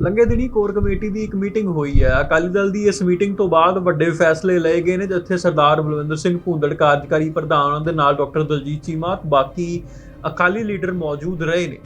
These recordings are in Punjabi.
ਲੰਘੇ ਦਿਨੀ ਕੋਰ ਕਮੇਟੀ ਦੀ ਇੱਕ ਮੀਟਿੰਗ ਹੋਈ ਹੈ। ਅਕਾਲੀ ਦਲ ਦੀ ਇਸ ਮੀਟਿੰਗ ਤੋਂ ਬਾਅਦ ਵੱਡੇ ਫੈਸਲੇ ਲਏ ਗਏ ਨੇ, ਜਿੱਥੇ ਸਰਦਾਰ ਬਲਵਿੰਦਰ ਸਿੰਘ ਭੂੰਦੜ ਕਾਰਜਕਾਰੀ ਪ੍ਰਧਾਨ ਦੇ ਨਾਲ ਡਾਕਟਰ ਦਲਜੀਤ ਚੀਮਾ ਬਾਕੀ ਅਕਾਲੀ ਲੀਡਰ ਮੌਜੂਦ ਰਹੇ ਨੇ।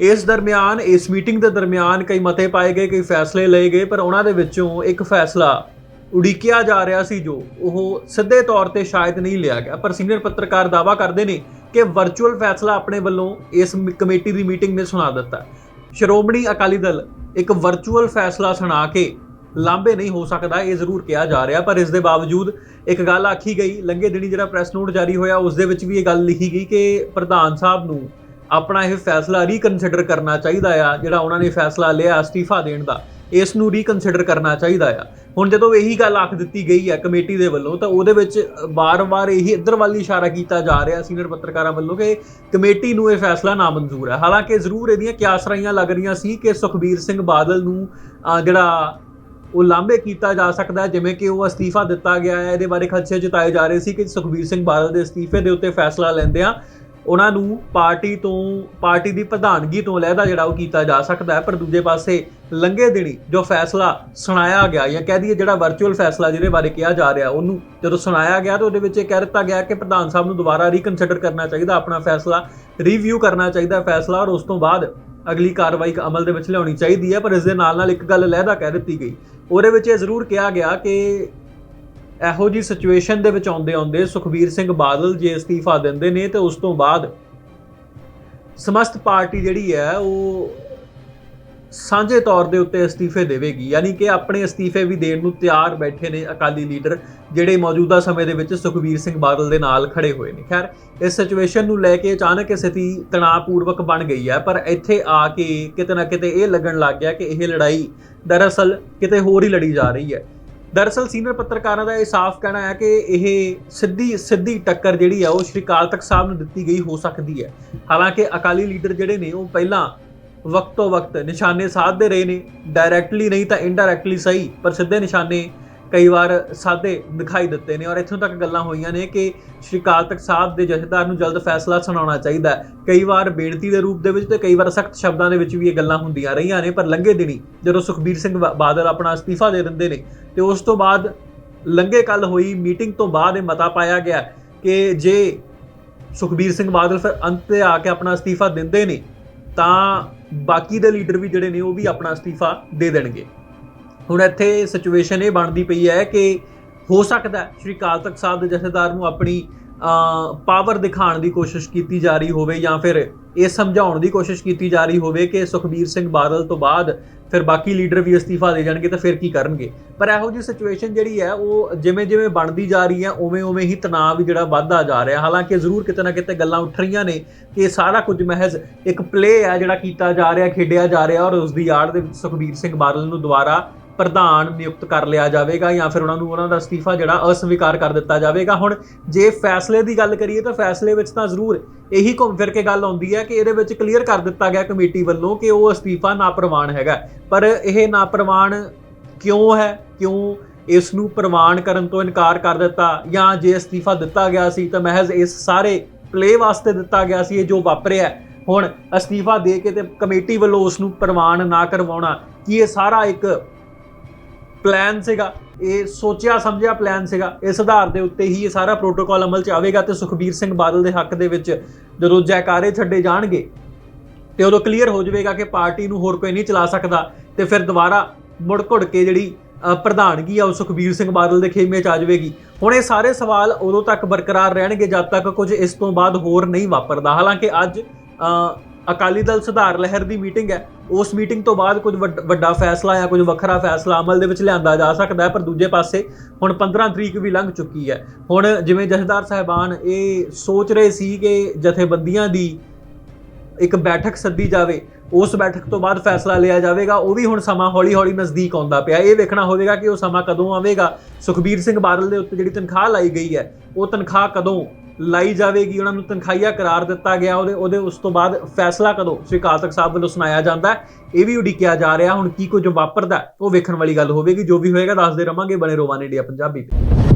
ਇਸ ਦਰਮਿਆਨ, ਇਸ ਮੀਟਿੰਗ ਦੇ ਦਰਮਿਆਨ ਕਈ ਮਤੇ ਪਾਏ ਗਏ, ਕਈ ਫੈਸਲੇ ਲਏ ਗਏ, ਪਰ ਉਹਨਾਂ ਦੇ ਵਿੱਚੋਂ ਇੱਕ ਫੈਸਲਾ ਉਡੀਕਿਆ ਜਾ ਰਿਹਾ ਸੀ ਜੋ ਉਹ ਸਿੱਧੇ ਤੌਰ ਤੇ ਸ਼ਾਇਦ ਨਹੀਂ ਲਿਆ ਗਿਆ। ਪਰ ਸੀਨੀਅਰ ਪੱਤਰਕਾਰ ਦਾਵਾ ਕਰਦੇ ਨੇ ਕਿ ਵਰਚੁਅਲ ਫੈਸਲਾ ਆਪਣੇ ਵੱਲੋਂ ਇਸ ਕਮੇਟੀ ਦੀ ਮੀਟਿੰਗ ਨੇ ਸੁਣਾ ਦਿੱਤਾ। ਸ਼੍ਰੋਮਣੀ ਅਕਾਲੀ ਦਲ ਇੱਕ ਵਰਚੁਅਲ ਫੈਸਲਾ ਸੁਣਾ ਕੇ ਲਾਂਭੇ ਨਹੀਂ ਹੋ ਸਕਦਾ, ਇਹ ਜ਼ਰੂਰ ਕਿਹਾ ਜਾ ਰਿਹਾ। ਪਰ ਇਸ ਦੇ ਬਾਵਜੂਦ ਇੱਕ ਗੱਲ ਆਖੀ ਗਈ, ਲੰਘੇ ਦਿਨੀ ਜਿਹੜਾ ਪ੍ਰੈਸ ਨੋਟ ਜਾਰੀ ਹੋਇਆ, ਉਸ ਦੇ ਵਿੱਚ ਵੀ ਇਹ ਗੱਲ ਲਿਖੀ ਗਈ ਕਿ ਪ੍ਰਧਾਨ ਸਾਹਿਬ ਨੂੰ ਆਪਣਾ ਇਹ ਫੈਸਲਾ ਰੀਕਨਸੀਡਰ ਕਰਨਾ ਚਾਹੀਦਾ ਆ, ਜਿਹੜਾ ਉਹਨਾਂ ਨੇ ਫੈਸਲਾ ਲਿਆ ਅਸਤੀਫਾ ਦੇਣ ਦਾ। ਇਸ ਨੂੰ ਰੀਕਨਸੀਡਰ ਕਰਨਾ ਚਾਹੀਦਾ ਆ। ਹੁਣ ਜਦੋਂ ਇਹੀ ਗੱਲ ਆਖ ਦਿੱਤੀ ਗਈ ਹੈ ਕਮੇਟੀ ਦੇ ਵੱਲੋਂ, ਤਾਂ ਉਹਦੇ ਵਿੱਚ ਬਾਰ-ਬਾਰ ਇਹੀ ਇੱਧਰ ਵੱਲ ਇਸ਼ਾਰਾ ਕੀਤਾ ਜਾ ਰਿਹਾ ਸੀਨੀਅਰ ਪੱਤਰਕਾਰਾਂ ਵੱਲੋਂ ਕਿ ਕਮੇਟੀ ਨੂੰ ਇਹ ਫੈਸਲਾ ਨਾ ਮਨਜ਼ੂਰ ਹੈ। ਹਾਲਾਂਕਿ ਜ਼ਰੂਰ ਇਹਦੀਆਂ ਕਿਆਸਰਾਈਆਂ ਲੱਗ ਰਹੀਆਂ ਸੀ ਕਿ ਸੁਖਬੀਰ ਸਿੰਘ ਬਾਦਲ ਨੂੰ ਜਿਹੜਾ ਉਹ ਲਾਂਭੇ ਕੀਤਾ ਜਾ ਸਕਦਾ ਜਿਵੇਂ ਕਿ ਉਹ ਅਸਤੀਫਾ ਦਿੱਤਾ ਗਿਆ ਹੈ। ਇਹਦੇ ਬਾਰੇ ਖਦਸ਼ੇ ਜਤਾਏ ਜਾ ਰਹੇ ਸੀ ਕਿ ਸੁਖਬੀਰ ਸਿੰਘ ਬਾਦਲ ਦੇ ਅਸਤੀਫੇ ਦੇ ਉੱਤੇ ਫੈਸਲਾ ਲੈਂਦੇ ਲੈਂਦਿਆਂ ਉਹਨਾਂ ਨੂੰ ਪਾਰਟੀ ਤੋਂ, ਪਾਰਟੀ ਦੀ ਪ੍ਰਧਾਨਗੀ ਤੋਂ ਲਹਿਦਾ ਜਿਹੜਾ ਉਹ ਕੀਤਾ ਜਾ ਸਕਦਾ ਹੈ, ਪਰ ਦੂਜੇ ਪਾਸੇ ਲੰਘੇ ਦਿਨੀ ਜੋ ਫੈਸਲਾ ਸੁਣਾਇਆ ਗਿਆ ਜਾਂ ਕਹਿ ਦਈਏ ਜਿਹੜਾ ਵਰਚੁਅਲ ਫੈਸਲਾ ਜਿਹਦੇ ਬਾਰੇ ਕਿਹਾ ਜਾ ਰਿਹਾ, ਉਹਨੂੰ ਜਦੋਂ ਸੁਣਾਇਆ ਗਿਆ ਤਾਂ ਉਹਦੇ ਵਿੱਚ ਇਹ ਕਹਿ ਦਿੱਤਾ ਗਿਆ ਕਿ ਪ੍ਰਧਾਨ ਸਾਹਿਬ ਨੂੰ ਦੁਬਾਰਾ ਰੀਕਨਸੀਡਰ ਕਰਨਾ ਚਾਹੀਦਾ, ਆਪਣਾ ਫੈਸਲਾ ਰਿਵਿਊ ਕਰਨਾ ਚਾਹੀਦਾ ਫੈਸਲਾ ਔਰ ਉਸ ਤੋਂ ਬਾਅਦ ਅਗਲੀ ਕਾਰਵਾਈ ਅਮਲ ਦੇ ਵਿੱਚ ਲਿਆਉਣੀ ਚਾਹੀਦੀ ਹੈ, ਪਰ ਇਸ ਦੇ ਨਾਲ ਨਾਲ ਇੱਕ ਗੱਲ ਲਹਿਦਾ ਕਹਿ ਦਿੱਤੀ ਗਈ। ਉਹਦੇ ਵਿੱਚ ਇਹ ਜ਼ਰੂਰ ਕਿਹਾ ਗਿਆ ਕਿ ਇਹੋ ਜੀ ਸਿਚੁਏਸ਼ਨ ਦੇ ਵਿੱਚ ਆਉਂਦੇ ਆਉਂਦੇ ਸੁਖਬੀਰ ਸਿੰਘ ਬਾਦਲ ਜੇ ਅਸਤੀਫਾ ਦਿੰਦੇ ਨੇ ਤੇ ਉਸ ਤੋਂ ਬਾਅਦ ਸਮਸਤ ਪਾਰਟੀ ਜਿਹੜੀ ਹੈ ਉਹ ਸਾਂਝੇ ਤੌਰ ਦੇ ਉੱਤੇ ਅਸਤੀਫੇ ਦੇਵੇਗੀ। ਯਾਨੀ ਕਿ ਆਪਣੇ ਅਸਤੀਫੇ ਵੀ ਦੇਣ ਨੂੰ ਤਿਆਰ ਬੈਠੇ ਨੇ ਅਕਾਲੀ ਲੀਡਰ ਜਿਹੜੇ ਮੌਜੂਦਾ ਸਮੇਂ ਦੇ ਵਿੱਚ ਸੁਖਬੀਰ ਸਿੰਘ ਬਾਦਲ ਦੇ ਨਾਲ ਖੜੇ ਹੋਏ ਨੇ। ਖੈਰ, ਇਸ ਸਿਚੁਏਸ਼ਨ ਨੂੰ ਲੈ ਕੇ ਅਚਾਨਕ ਇਹ ਸਥਿਤੀ ਤਣਾਅਪੂਰਵਕ ਬਣ ਗਈ ਹੈ, ਪਰ ਇੱਥੇ ਆ ਕੇ ਕਿਤੇ ਨਾ ਕਿਤੇ ਇਹ ਲੱਗਣ ਲੱਗ ਗਿਆ ਕਿ ਇਹ ਲੜਾਈ ਦਰਅਸਲ ਕਿਤੇ ਹੋਰ ਹੀ ਲੜੀ ਜਾ ਰਹੀ ਹੈ। ਦਰਅਸਲ ਸੀਨੀਅਰ ਪੱਤਰਕਾਰਾਂ ਦਾ ਇਹ ਸਾਫ਼ ਕਹਿਣਾ ਹੈ ਕਿ ਇਹ ਸਿੱਧੀ ਸਿੱਧੀ ਟੱਕਰ ਜਿਹੜੀ ਹੈ ਉਹ ਸ਼੍ਰੀ ਅਕਾਲ ਤਖਤ ਸਾਹਿਬ ਨੂੰ ਦਿੱਤੀ ਗਈ ਹੋ ਸਕਦੀ ਹੈ। ਹਾਲਾਂਕਿ ਅਕਾਲੀ ਲੀਡਰ ਜਿਹੜੇ ਨੇ, ਉਹ ਪਹਿਲਾਂ ਵਕਤੋ ਵਕਤ ਨਿਸ਼ਾਨੇ ਸਾਧਦੇ ਰਹੇ ਨੇ ਡਾਇਰੈਕਟਲੀ ਨਹੀਂ ਤਾਂ ਇਨਡਾਇਰੈਕਟਲੀ ਸਹੀ, ਪਰ ਸਿੱਧੇ ਨਿਸ਼ਾਨੇ ਕਈ ਵਾਰ ਸਾਦੇ ਦਿਖਾਈ ਦਿੱਤੇ ਨੇ ਔਰ ਇੱਥੋਂ ਤੱਕ ਗੱਲਾਂ ਹੋਈਆਂ ਨੇ ਕਿ ਸ਼੍ਰੀ ਅਕਾਲ ਤਖਤ ਸਾਹਿਬ ਦੇ ਜਥੇਦਾਰ ਨੂੰ ਜਲਦ ਫੈਸਲਾ ਸੁਣਾਉਣਾ ਚਾਹੀਦਾ ਕਈ ਵਾਰ ਬੇਨਤੀ ਦੇ ਰੂਪ ਦੇ ਵਿੱਚ ਤੇ ਕਈ ਵਾਰ ਸਖਤ ਸ਼ਬਦਾਂ ਦੇ ਵਿੱਚ ਵੀ ਇਹ ਗੱਲਾਂ ਹੁੰਦੀਆਂ ਰਹੀਆਂ ਨੇ, ਪਰ ਲੰਘੇ ਦਿਨੀ ਜਦੋਂ ਸੁਖਬੀਰ ਸਿੰਘ ਬਾਦਲ ਆਪਣਾ ਅਸਤੀਫਾ ਦੇ ਦਿੰਦੇ ਨੇ, ਤੇ ਉਸ ਤੋਂ ਬਾਅਦ ਲੰਘੇ ਕੱਲ ਹੋਈ ਮੀਟਿੰਗ ਤੋਂ ਬਾਅਦ ਇਹ ਮਤਾ ਪਾਇਆ ਗਿਆ ਕਿ ਜੇ ਸੁਖਬੀਰ ਸਿੰਘ ਬਾਦਲ ਫਿਰ ਅੰਤ ਤੇ ਆ ਕੇ ਆਪਣਾ ਅਸਤੀਫਾ ਦਿੰਦੇ ਨੇ, ਤਾਂ ਬਾਕੀ ਦੇ ਲੀਡਰ ਵੀ ਜਿਹੜੇ ਨੇ ਉਹ ਵੀ ਆਪਣਾ ਅਸਤੀਫਾ ਦੇ ਦੇਣਗੇ। ਹੁਣ ਇੱਥੇ ਸਿਚੁਏਸ਼ਨ ਇਹ ਬਣਦੀ ਪਈ ਹੈ ਕਿ ਹੋ ਸਕਦਾ ਸ਼੍ਰੀ ਅਕਾਲ ਤਖਤ ਸਾਹਿਬ ਦੇ ਜਥੇਦਾਰ ਨੂੰ ਆਪਣੀ ਪਾਵਰ ਦਿਖਾਉਣ ਦੀ ਕੋਸ਼ਿਸ਼ ਕੀਤੀ ਜਾ ਰਹੀ ਹੋਵੇ ਜਾਂ ਫਿਰ ਇਹ ਸਮਝਾਉਣ ਦੀ ਕੋਸ਼ਿਸ਼ ਕੀਤੀ ਜਾ ਰਹੀ ਹੋਵੇ ਕਿ ਸੁਖਬੀਰ ਸਿੰਘ ਬਾਦਲ ਤੋਂ ਬਾਅਦ ਫਿਰ ਬਾਕੀ ਲੀਡਰ ਵੀ ਅਸਤੀਫਾ ਦੇ ਜਾਣਗੇ ਤਾਂ ਫਿਰ ਕੀ ਕਰਨਗੇ। ਪਰ ਇਹੋ ਜਿਹੀ ਸਿਚੁਏਸ਼ਨ ਜਿਹੜੀ ਹੈ ਉਹ ਜਿਵੇਂ ਜਿਵੇਂ ਬਣਦੀ ਜਾ ਰਹੀ ਹੈ ਉਵੇਂ ਉਵੇਂ ਹੀ ਤਣਾਅ ਵੀ ਜਿਹੜਾ ਵੱਧਦਾ ਜਾ ਰਿਹਾ। ਹਾਲਾਂਕਿ ਜ਼ਰੂਰ ਕਿਤੇ ਨਾ ਕਿਤੇ ਗੱਲਾਂ ਉੱਠ ਰਹੀਆਂ ਨੇ ਕਿ ਸਾਰਾ ਕੁਝ ਮਹਿਜ਼ ਇੱਕ ਪਲੇ ਹੈ ਜਿਹੜਾ ਕੀਤਾ ਜਾ ਰਿਹਾ, ਖੇਡਿਆ ਜਾ ਰਿਹਾ ਔਰ ਉਸ ਦੀ ਆੜ ਦੇ ਵਿੱਚ ਸੁਖਬੀਰ ਸਿੰਘ ਬਾਦਲ ਨੂੰ ਦੁਬਾਰਾ ਪ੍ਰਧਾਨ ਨਿਯੁਕਤ ਕਰ ਲਿਆ ਜਾਵੇਗਾ ਜਾਂ ਫਿਰ ਉਹਨਾਂ ਨੂੰ ਉਹਨਾਂ ਦਾ ਅਸਤੀਫਾ ਜਿਹੜਾ ਅਸਵੀਕਾਰ ਕਰ ਦਿੱਤਾ ਜਾਵੇਗਾ। ਹੁਣ ਜੇ ਫੈਸਲੇ ਦੀ ਗੱਲ ਕਰੀਏ ਤਾਂ ਫੈਸਲੇ ਵਿੱਚ ਤਾਂ ਜ਼ਰੂਰ ਇਹੀ ਘੁੰਮ ਫਿਰ ਕੇ ਗੱਲ ਆਉਂਦੀ ਹੈ ਕਿ ਇਹਦੇ ਵਿੱਚ ਕਲੀਅਰ ਕਰ ਦਿੱਤਾ ਗਿਆ ਕਮੇਟੀ ਵੱਲੋਂ ਕਿ ਉਹ ਅਸਤੀਫਾ ਨਾਪ੍ਰਵਾਨ ਹੈਗਾ। ਪਰ ਇਹ ਨਾ ਪ੍ਰਵਾਨ ਕਿਉਂ ਹੈ? ਕਿਉਂ ਇਸ ਨੂੰ ਪ੍ਰਵਾਨ ਕਰਨ ਤੋਂ ਇਨਕਾਰ ਕਰ ਦਿੱਤਾ ਜਾਂ ਜੇ ਅਸਤੀਫਾ ਦਿੱਤਾ ਗਿਆ ਸੀ ਤਾਂ ਮਹਿਜ਼ ਇਸ ਸਾਰੇ ਪਲੇ ਵਾਸਤੇ ਦਿੱਤਾ ਗਿਆ ਸੀ, ਇਹ ਜੋ ਵਾਪਰਿਆ। ਹੁਣ ਅਸਤੀਫਾ ਦੇ ਕੇ ਤੇ ਕਮੇਟੀ ਵੱਲੋਂ ਉਸ ਨੂੰ ਪ੍ਰਵਾਨ ਨਾ ਕਰਵਾਉਣਾ, ਕਿ ਇਹ ਸਾਰਾ ਇੱਕ ਪਲਾਨ ਸੀਗਾ। ਇਹ ਸੋਚਿਆ, ਸਮਝਿਆ ਪਲਾਨ ਸੀਗਾ। ਇਸ ਆਧਾਰ ਦੇ ਉੱਤੇ ਹੀ ਇਹ ਸਾਰਾ ਪ੍ਰੋਟੋਕਾਲ ਅਮਲ ਚ ਆਵੇਗਾ ਤੇ ਸੁਖਬੀਰ ਸਿੰਘ ਬਾਦਲ ਦੇ ਹੱਕ ਦੇ ਵਿੱਚ ਜਦੋਂ ਜੈਕਾਰੇ ਛੱਡੇ ਜਾਣਗੇ ਤੇ ਉਦੋਂ ਕਲੀਅਰ ਹੋ ਜਾਵੇਗਾ ਕਿ ਪਾਰਟੀ ਨੂੰ ਹੋਰ ਕੋਈ ਨਹੀਂ ਚਲਾ ਸਕਦਾ ਤੇ ਫਿਰ ਦੁਬਾਰਾ ਮੁੜ ਘੁੜ ਕੇ ਜਿਹੜੀ ਪ੍ਰਧਾਨਗੀ ਆ ਉਹ ਸੁਖਬੀਰ ਸਿੰਘ ਬਾਦਲ ਦੇ ਖੇਮੇ ਚ ਆ ਜਾਵੇਗੀ। ਹੁਣ ਇਹ ਸਾਰੇ ਸਵਾਲ ਉਦੋਂ ਤੱਕ ਬਰਕਰਾਰ ਰਹਿਣਗੇ ਜਦ ਤੱਕ ਕੁਝ ਇਸ ਤੋਂ ਬਾਅਦ ਹੋਰ ਨਹੀਂ ਵਾਪਰਦਾ। ਹਾਲਾਂਕਿ ਅੱਜ ਅਕਾਲੀ ਦਲ ਸੁਧਾਰ ਲਹਿਰ ਦੀ ਮੀਟਿੰਗ ਹੈ। ਉਸ ਮੀਟਿੰਗ ਤੋਂ ਬਾਅਦ ਕੁਝ ਵੱਡ- ਵੱਡਾ ਫੈਸਲਾ ਜਾਂ ਕੁਝ ਵੱਖਰਾ ਫੈਸਲਾ ਅਮਲ ਦੇ ਵਿੱਚ ਲਿਆਂਦਾ ਜਾ ਸਕਦਾ ਹੈ, ਪਰ ਦੂਜੇ ਪਾਸੇ ਹੁਣ 15 ਤਰੀਕ ਵੀ ਲੰਘ ਚੁੱਕੀ ਹੈ। ਹੁਣ ਜਿਵੇਂ ਜਥੇਦਾਰ ਸਾਹਿਬਾਨ ਇਹ ਸੋਚ ਰਹੇ ਸੀ ਕਿ ਜਥੇਬੰਦੀਆਂ ਦੀ ਇੱਕ ਬੈਠਕ ਸੱਦੀ ਜਾਵੇ, ਉਸ ਬੈਠਕ ਤੋਂ ਬਾਅਦ ਫੈਸਲਾ ਲਿਆ ਜਾਵੇਗਾ, ਉਹ ਵੀ ਹੁਣ ਸਮਾਂ ਹੌਲੀ-ਹੌਲੀ ਨਜ਼ਦੀਕ ਆਉਂਦਾ ਪਿਆ। ਇਹ ਵੇਖਣਾ ਹੋਵੇਗਾ ਕਿ ਉਹ ਸਮਾਂ ਕਦੋਂ ਆਵੇਗਾ। ਸੁਖਬੀਰ ਸਿੰਘ ਬਾਦਲ ਦੇ ਉੱਤੇ ਜਿਹੜੀ ਤਨਖਾਹ ਲਾਈ ਗਈ ਹੈ, ਉਹ ਤਨਖਾਹ ਕਦੋਂ ਲਾਈ ਜਾਵੇਗੀ, ਉਹਨਾਂ ਨੂੰ ਤਨਖਾਹੀਆ ਕਰਾਰ ਦਿੱਤਾ ਗਿਆ, ਉਹਦੇ ਉਹਦੇ ਉਸ ਤੋਂ ਬਾਅਦ ਫੈਸਲਾ ਕਦੋਂ ਸ੍ਰੀ ਅਕਾਲ ਤਖਤ ਸਾਹਿਬ ਵੱਲੋਂ ਸੁਣਾਇਆ ਜਾਂਦਾ ਇਹ ਵੀ ਉਡੀਕਿਆ ਜਾ ਰਿਹਾ, ਹੁਣ ਕੀ ਕੁਝ ਵਾਪਰਦਾ ਉਹ ਵੇਖਣ ਵਾਲੀ ਗੱਲ ਹੋਵੇਗੀ, ਜੋ ਵੀ ਹੋਏਗਾ, ਦੱਸਦੇ ਰਵਾਂਗੇ ਬਣੇ ਰੋਵਾਨ ਇੰਡੀਆ ਪੰਜਾਬੀ ਤੇ।